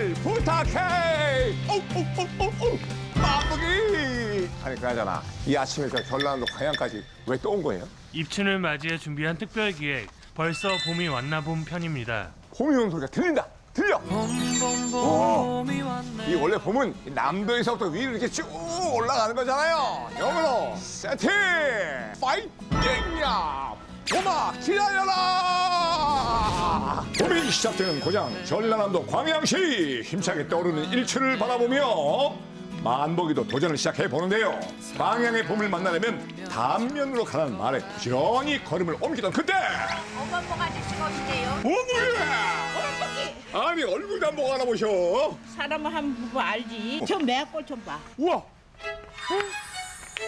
길 부탁해. 오오오오오 마무리. 아니 그나저나 이 아침에 저 전라도 광양까지 왜 또 온 거예요? 입춘을 맞이해 준비한 특별 기획. 벌써 봄이 왔나 본 편입니다. 봄이 오는 소리가 들린다. 들려. 어. 이 원래 봄은 이 남도에서부터 위로 이렇게 쭉 올라가는 거잖아요. 여러분 세팅. 파이팅야 봄아 기다려라! 봄이 시작되는 고장 전라남도 광양시. 힘차게 떠오르는 일출을 바라보며 만보기도 도전을 시작해 보는데요. 광양의 봄을 만나려면 단면으로 가는 말에 부지런히 걸음을 옮기던 그때! 어머머 아저씨가 어디세요? 어머야 아니 얼굴도 안 보고 알아보셔. 사람을 한번 보면 알지. 저 매꼴 좀 봐. 우와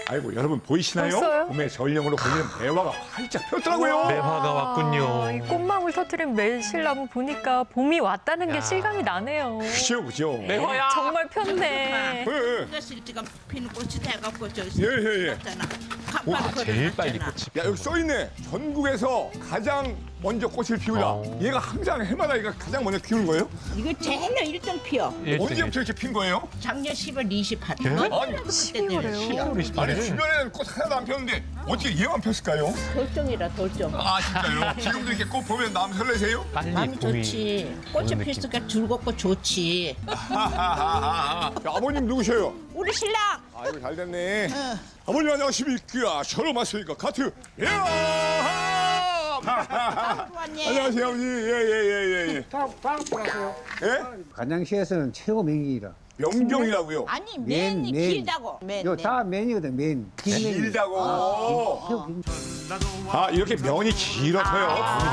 아이고 여러분 보이시나요? 벌써요? 봄의 전령으로 보이는 매화가 활짝 폈더라고요 매화가 왔군요. 아, 이 꽃망울 터트린 매실나무 보니까 봄이 왔다는 게 실감이 나네요. 그죠 그죠 매화야. 정말 폈네. 예, 예. 이것을 지금 피는 꽃이 돼갖고 저 예, 예, 예. 있잖아. 간판 제일 빨리. 꽃이 야 여기 써 있네 전국에서 가장 먼저 꽃을 피우다 어. 얘가 항상 해마다 얘가 가장 먼저 피우는 거예요? 이거 제일 일등 피어. 언제부터 이렇게 핀 거예요? 작년 10월 28일. 예? 아니, 12월에요. 아니 주변에는 꽃 하나도 안 폈는데 어떻게 얘만 폈을까요? 돌정이라 돌정. 아 진짜요? 지금도 이렇게 꽃 보면 남 설레세요? 빨리 마음이 좋지. 꽃이 느낌. 피었으니까 즐겁고 좋지. 하하하하. 야, 아버님 누구셔요? 우리 신랑 아이고 잘 됐네. 아버님 안녕하십니까? 처음 왔으니까 카트. 야! 좋았네. 안녕하세요 아버지. 예예예 예 예. 예? 간양시에서는 최고 명이라. 명경이라고요. 아니 맨, 맨이 맨. 길다고. 맨. 요 맨. 다 맨이거든, 맨. 긴 맨. 길다고. 아 이렇게 면이 길어서요.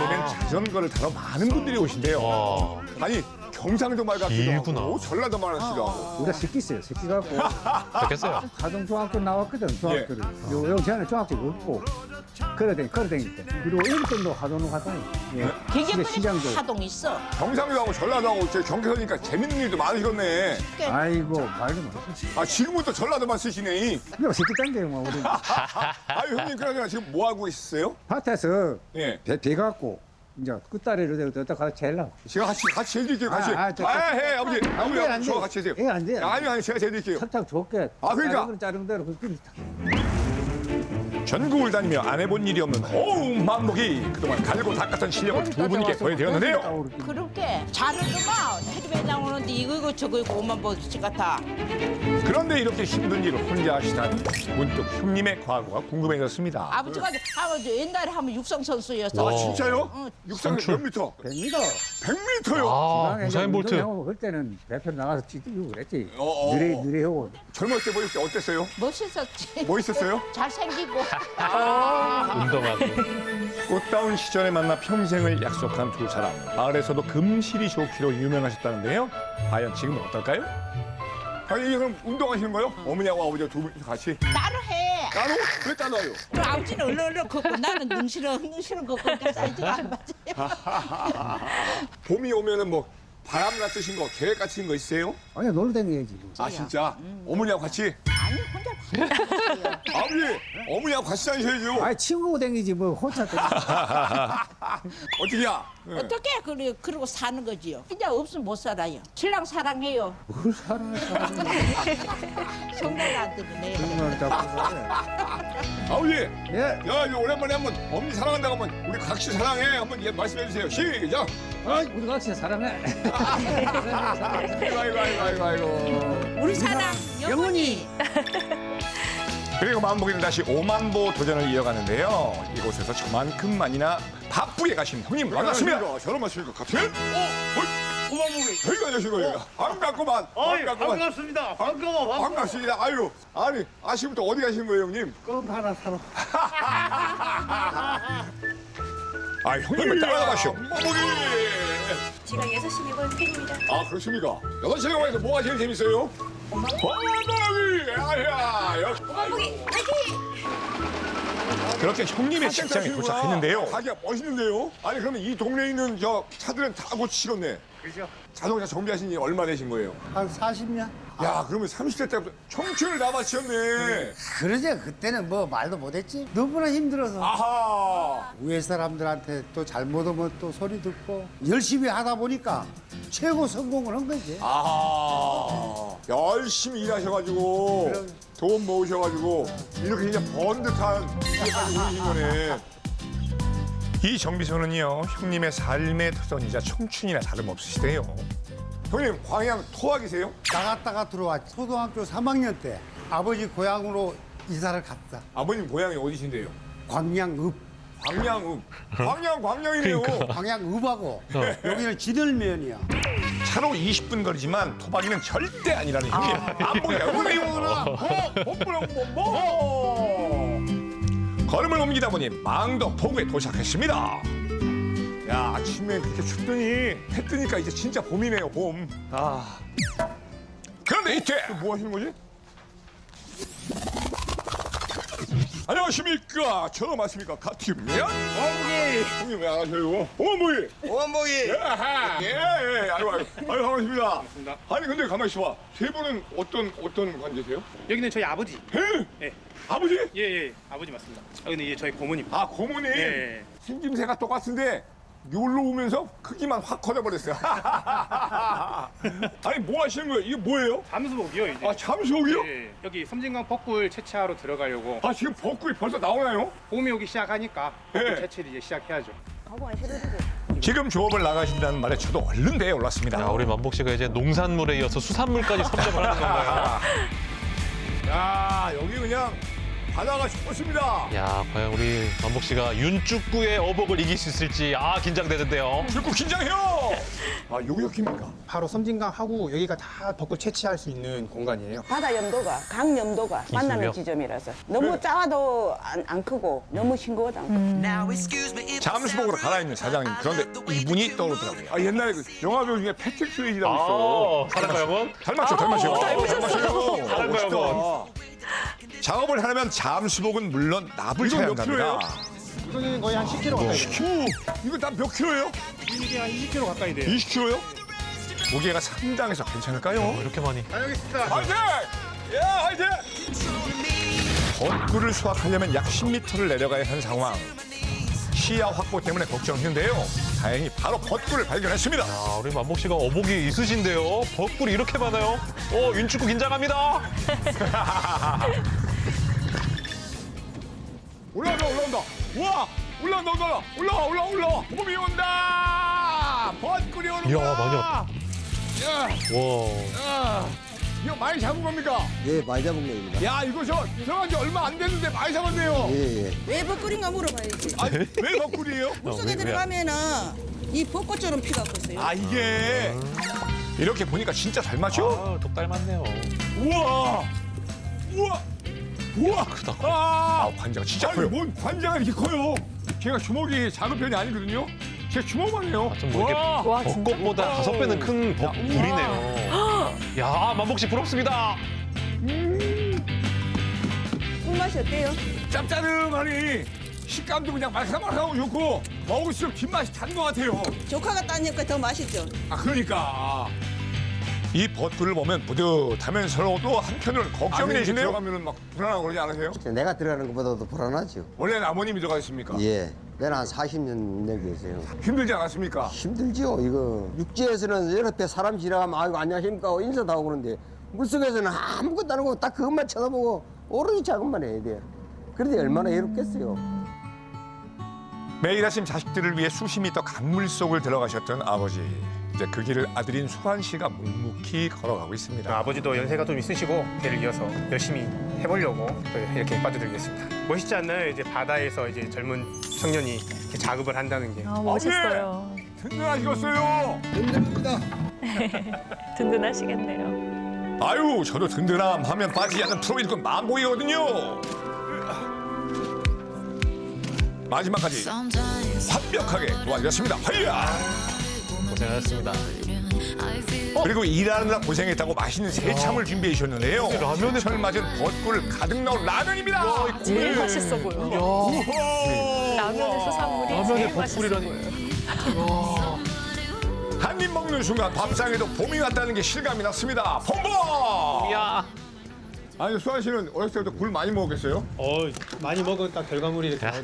되면 자전거를 타러 많은 분들이 오신대요. 아니 경상도 말 같기도 길구나. 하고 전라도 말 같기도 하고. 우리가 새끼 있어요. 새끼 갖고 됐겠어요. 가동 중학교 나왔거든, 중학교를. 요, 요 전에 중학교 없고. 걸어다니, 걸어다닐 때. 그리고 일본도 하동으로 갔다니. 예. 끓이 시장도. 하동 있어. 경상도하고 전라도하고 저 경계서니까 재밌는 일도 많으셨네. 아이고, 말도 마. 아 지금은 또 전라도만 쓰시네. 그냥 새끼 딴데요, 뭐. 우리. 아유 형님 그러잖아 지금 뭐 하고 있어요? 밭에서 예. 배, 배 갖고, 이제 끝다리로 또 가서 재려고. 제가 같이 같이 해드릴게요 같이. 아, 아, 저- 해 아버지. 안 아버지 돼, 안저 돼. 같이 해세요. 예, 안 돼. 아니 아니 제가 해드릴게요. 살짝 좋게. 아, 그러니까. 자른 대로 그 전국을 다니며 안 해본 일이 없는 호우 만복이 그동안 갈고 닦았던 실력을 두 분께 보여드렸는데요. 그렇게 잘하더만 텔레비에 나오는데 이거 이거 저거 이거 오만 보지 같아. 그런데 이렇게 힘든 일을 혼자 하시다니 문득 형님의 과거가 궁금해졌습니다. 아버지가 아버지 옛날에 하면 육상 선수였어. 아 진짜요? 응. 육상 몇 미터? 100m. 100미터요. 아, 우사인 볼트. 그때는 배편 나가서 뛰고 그랬지. 어, 어, 느리, 어. 느리 하고. 젊었을 때 보실 때 어땠어요? 멋있었지. 뭐 있었어요? 잘생기고. 운동하고. 꽃다운 시절에 만나 평생을 약속한 두 사람. 마을에서도 금실이 좋기로 유명하셨다는데요. 과연 지금은 어떨까요? 아니 이게 그럼 운동하시는 거요? 어머니하고 아버지가 두분 같이 따로 해. 따로? 왜 따로요? 그 아버지는 얼른 얼른 걷고 나는 능실은 능실은 걷고 그러니까 사이즈가 안 맞아요. 봄이 오면은 뭐 바람 같으신 거 계획 같은 거 있어요? 아니, 놀러 다녀야지. 뭐. 아 진짜? 어머니하고 같이? 아니 혼자. 아버지 어머니하고 같이 다니셔야죠. 아니, 친구고 다니지, 뭐, 혼자 다니지. 어떻게야? 어떻게 그래 그러고 사는 거지요. 진짜 없으면 못 살아요. 신랑 사랑해요. 뭘 사랑해. 성날 안 들으네. 정말 자꾸 그래. 아버지 예. 야 이거 오랜만에 한번 어머니 사랑한다고 한번 우리 각시 사랑해 한번 예, 말씀해 주세요. 시작. 아이, 우리 같이 사랑해. 아이고 아이고 아이고 아이고 아이고. 우리 사랑 영원히. 그리고 마음먹이는 다시 오만보 도전을 이어가는데요. 이곳에서 저만큼만이나 바쁘게 가신 형님 만났습니다. 저런 맞습니까? 같은? 어? 어? 오만보기. 여기가 안녕하시고 여기가. 반갑구만. 반갑구만. 반갑습니다. 반가워. 반가워. 반갑습니다. 아유, 아니 아침부터 어디 가시는 거예요, 형님? 껌 하나 사러. 아, 형님을 따라가시오. 오만보기. 6시 6번 팬입니다. 아, 그렇습니까? 여섯 시간 와서 뭐가 제일 재밌어요? 오만보기. 아야, 역. 오만보기 화이팅! 그렇게 형님의 직장에 도착했는데요. 가게가 멋있는데요? 아니 그러면 이 동네에 있는 저 차들은 다 고치시겠네. 그죠? 자동차 정비하신 지 얼마 되신 거예요? 한 40년? 야 그러면 30대 때부터 청춘을 다 바치셨네. 그러지, 그때는 뭐 말도 못했지. 너무나 힘들어서. 아하. 위에 사람들한테 또 잘못하면 또 소리 듣고 열심히 하다 보니까 최고 성공을 한 거지. 아 열심히 일하셔가지고 돈 모으셔가지고 이렇게 이제 번 듯한 일까지 오르신 거네. 이 정비소는요 형님의 삶의 터전이자 청춘이나 다름없으시대요. 형님 광양 토학이세요? 나갔다가 들어왔지. 초등학교 3학년 때 아버지 고향으로 이사를 갔다. 아버님 고향이 어디신데요? 광양읍. 광양읍. 광양 광양이네요. 광양읍하고 여기는 지들면이야. 차로 20분 거리지만 토박이는 절대 아니라는 형님. 안 보게 우리구나. 뭐. 걸음을 옮기다 보니 망덕 포구에 도착했습니다. 야 아침에 그렇게 춥더니 해 뜨니까 이제 진짜 봄이네요 봄. 아. 그런데 이때 뭐 하시는 거지? 안녕하십니까. 처음 왔습니까? 가티면 어머니. 형님 왜안 하셔요? 어머니. 원복이 아하. 예, 예. 아이고, 아이고. 아이고, 반갑습니다. 아니, 근데 가만히 있어봐. 세 분은 어떤, 어떤 관계세요? 여기는 저희 아버지. 에? 예. 아버지? 예, 예. 아버지 맞습니다. 여기는 이제 저희 고모님. 아, 고모님. 예. 생김새가 똑같은데, 여기로 오면서 크기만 확 커져버렸어요. 아니, 뭐 하시는 거예요? 이게 뭐예요? 잠수복이요, 이제. 아, 잠수옥이요? 예. 여기 섬진강 벚굴 채취하러 들어가려고 아, 지금 벚꿀이 벌써 나오나요? 봄이 오기 시작하니까 벚굴 예. 채취를 이제 시작해야죠. 지금 조업을 나가신다는 말에 저도 얼른 대에 올랐습니다. 야, 우리 만복 씨가 이제 농산물에 이어서 수산물까지 섭렵을 하는 건가요? 야, 여기 그냥 바다가 좋습니다. 야, 과연 우리 만복 씨가 윤축구의 어복을 이길 수 있을지 아 긴장되는데요. 불고 긴장해요. 아, 여기 여기입니까? 바로 섬진강하고 여기가 다 벚꽃 채취할 수 있는 공간이에요. 바다 염도가 강 염도가 기술이요? 만나는 지점이라서 너무 작아도 안, 안 크고 너무 싱거워도 안 크고 잠수복으로 갈아입는 사장님. 그런데 이분이 떠오르더라고요. 아, 옛날에 그 영화 배우 중에 패트릭 스웨이지라고 있어. 아, 사랑과 영혼? 닮았죠, 닮았죠. 닮았어요. 사랑과 영혼. 작업을 하려면 잠수복은 물론 납을 쳐야 한답니다. 이거는 거의 한 10kg 가까이 돼요. 이거 다몇 킬로예요? 이게 한 20kg 가까이 돼요. 20킬로요? 무게가 상당해서 괜찮을까요? 이렇게 많이. 화이팅! 예, 화이팅! 벚꿀을 수확하려면 약 10m를 내려가야 하는 상황. 시야 확보 때문에 걱정했는데요. 다행히 바로 벚꿀을 발견했습니다. 아, 우리 만복 씨가 어복이 있으신데요. 벚꿀이 이렇게 많아요. 어, 윤축구 긴장합니다. 올라온다, 올라온다. 우와! 올라온다, 올라온다. 올라와, 올라와, 올라와. 봄이 온다! 벚꿀이 오는구나. 이야, 많이 왔다. 야, 와. 야. 이거 많이 잡은 겁니까? 예 많이 잡은 거입니다 야, 이거 저 들어간 지 얼마 안 됐는데 많이 잡았네요. 예예 왜 벚꿀인가 물어봐야지 아, 왜 벚꿀이에요? 물속에 들어가면은 이 벚꽃처럼 피가 컸어요 아, 이게 이렇게 보니까 진짜 닮았죠? 아, 똑 닮았네요. 우와! 우와! 우와! 크다. 아, 관자가 진짜 커요. 뭔 관자가 이렇게 커요? 제가 주먹이 작은 편이 아니거든요. 제 주먹만 해요. 좀 뭐 이렇게 와! 와 진짜. 벚꽃보다 다섯 배는 큰 벚꿀이네요. 야, 만복 씨 부럽습니다. 꿀맛이 어때요? 짭짜름하니 식감도 그냥 말캉말캉하고 좋고 먹을수록 뒷맛이 단 것 같아요. 조카가 따니까 더 맛있죠 아 그러니까 이 벚꿀을 보면 뿌듯하면서도 한편으로는 걱정이 되시네요. 들어가면 막 불안하고 그러지 않으세요? 내가 들어가는 것보다도 불안하죠 원래는 아버님이 들어가셨습니까? 예 내가 한 40년 여기 계세요 힘들지 않았습니까? 힘들지요 이거 육지에서는 여러 배 사람 지나가면 아이고 안녕하십니까 하고 인사도 하고 그러는데 물속에서는 아무것도 안 하고 딱 그것만 쳐다보고 오로지 작업만 해야 돼요 그런데 얼마나 외롭겠어요 매일 아침 자식들을 위해 수십 미터 강물 속을 들어가셨던 아버지. 이제 그 길을 아들인 수환 씨가 묵묵히 걸어가고 있습니다. 아버지도 연세가 좀 있으시고 배를 이어서 열심히 해보려고 또 이렇게 빠져들겠습니다. 멋있지 않나요? 이제 바다에서 이제 젊은 청년이 이렇게 작업을 한다는 게. 아 멋있어요. 든든하시겠어요. 든든하시겠네요. 아유, 저도 든든함 하면 빠지지 않는 프로 일꾼 만보이거든요. 마지막까지 완벽하게 도와드렸습니다. 하이야! 고생하셨습니다. 그리고 일하느라 고생했다고 맛있는 새참을 준비해 주셨는데요. 라면에 철 맞은 벚꿀 가득 넣은 라면입니다. 제일 맛있어 보여. 우와. 라면의 수산물이 라면에 제일 맛있어 벚꿀이라니. 보여. 한입 먹는 순간 밥상에도 봄이 왔다는 게 실감이 났습니다. 봄봄! 야. 아니 수환 씨는 어렸을 때부터 굴 많이 먹었겠어요? 어, 많이 먹으니까 결과물이 이렇게 나오죠.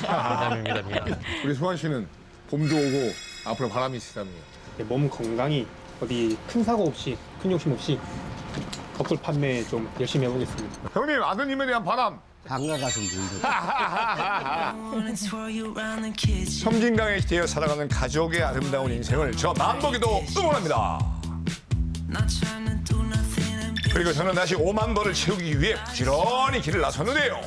미담입니다, 미담. 우리 수환 씨는 봄도 오고 앞으로 바람이 있으다면요. 네, 몸 건강히 어디 큰 사고 없이 큰 욕심 없이 벚꿀 판매 좀 열심히 해보겠습니다. 형님 아드님에 대한 바람. 장가 가서 물들. 섬진강에 되어 살아가는 가족의 아름다운 인생을 저 만복이도 응원합니다. 그리고 저는 다시 5만 벌을 채우기 위해 부지런히 길을 나섰는데요.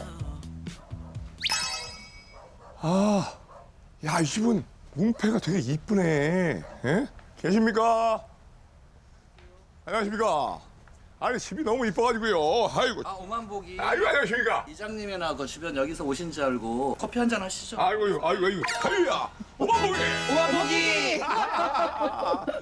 아, 야 이분 뭉패가 되게 이쁘네. 예? 계십니까? 안녕하십니까? 아니 집이 너무 이뻐가지고요. 아이고, 아 오만복이 아이고 안녕하십니까? 이장님이나 그 주변 여기서 오신 줄 알고 커피 한 잔 하시죠. 아이고, 아이고, 아이고, 아이고야, 오만복이. 오만복이.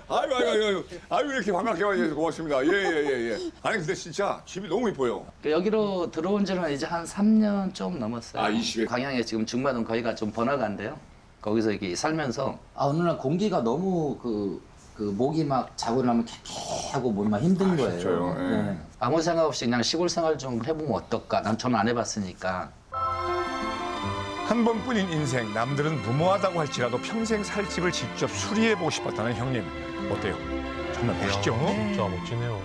아이고 아이고 아이고 아이고 이렇게 반갑게 와주셔서 고맙습니다. 예예예 예, 예. 아니 근데 진짜 집이 너무 이뻐요. 그 여기로 들어온 지는 이제 한 3년 좀 넘었어요. 아, 이 집에? 광양에 지금 중마동 거기가 좀 번화가인데요. 거기서 이렇게 살면서 아 어느 날 공기가 너무 그, 그 목이 막 자고 나면 쾌쾌하고 뭔막 힘든 거예요. 아, 진짜요? 예. 네. 아무 생각 없이 그냥 시골 생활 좀 해보면 어떨까? 난 저는 안 해봤으니까. 한 번뿐인 인생 남들은 무모하다고 할지라도 평생 살 집을 직접 수리해보고 싶었다는 형님 어때요? 정말 멋있죠? 진짜 멋지네요.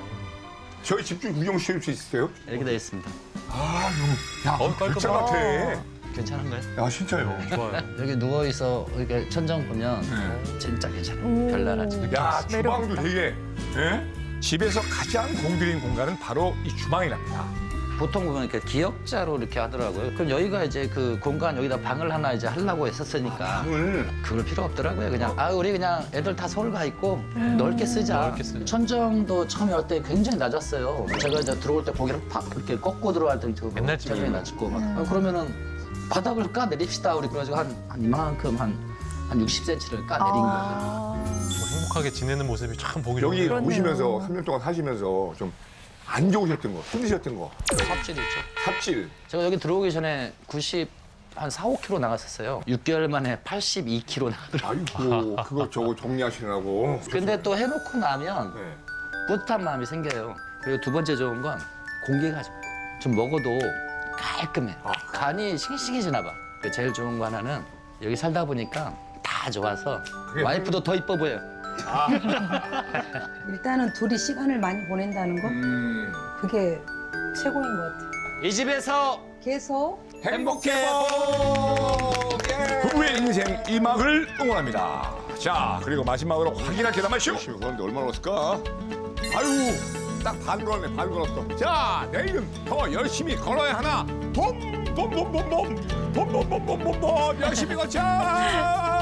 저희 집좀 구경 시켜줄 수 있으세요? 이렇게 되어 있습니다. 아 형, 야 어, 깔끔하다. 같아. 괜찮은가요? 야 진짜요. 좋아요. 여기 누워 있어 이렇게 천장 보면 진짜 괜찮아 요. 별나라지. 야 주방도 매력있다. 되게 예? 집에서 가장 공들인 공간은 바로 이 주방이랍니다. 보통 보면 이렇게 기역자로 이렇게 하더라고요. 그럼 여기가 이제 그 공간 여기다 방을 하나 이제 하려고 했었으니까 오늘 그럴 필요 없더라고요. 그냥 아 우리 그냥 애들 다 서울 가 있고 넓게 쓰자. 넓게 쓰자. 천정도 처음에 올 때 굉장히 낮았어요. 제가 이제 들어올 때 고개를 팍 이렇게 꺾고 들어갈 때그 옛날 집이에요. 천정이 낮고 막 아, 그러면은 바닥을 까 내립시다. 우리 그래가지고 한, 한 이만큼 한, 한 60cm를 까 내린 거예요. 정말 행복하게 지내는 모습이 참 보기 여기 좋네요. 오시면서 3년 동안 사시면서 좀 안 좋으셨던 거, 힘드셨던 거, 삽질이 있죠. 삽질. 제가 여기 들어오기 전에 90, 한 4, 5kg 나갔었어요. 6개월 만에 82kg 나가더라고요. 아이고 그거 저거 정리하시느라고. 근데 또 해놓고 나면 네. 뿌듯한 마음이 생겨요. 그리고 두 번째 좋은 건 공기가 좋아요. 좀 먹어도 깔끔해. 간이 싱싱해지나 봐. 그 제일 좋은 거 하나는 여기 살다 보니까 다 좋아서 와이프도 더 이뻐 보여요. 일단은 둘이 시간을 많이 보낸다는 거 음. 그게 최고인 것 같아요. 이 집에서 계속 행복해 부부의 인생 이막을 응원합니다. 자 그리고 마지막으로 확인할 계단마시오. 그런데 얼마나 걸었을까? 아유 딱 반 걸었네 반 걸었어. 자 내일은 더 열심히 걸어야 하나. 봄 봄봄봄봄. 봄봄봄봄봄. 야심이 거차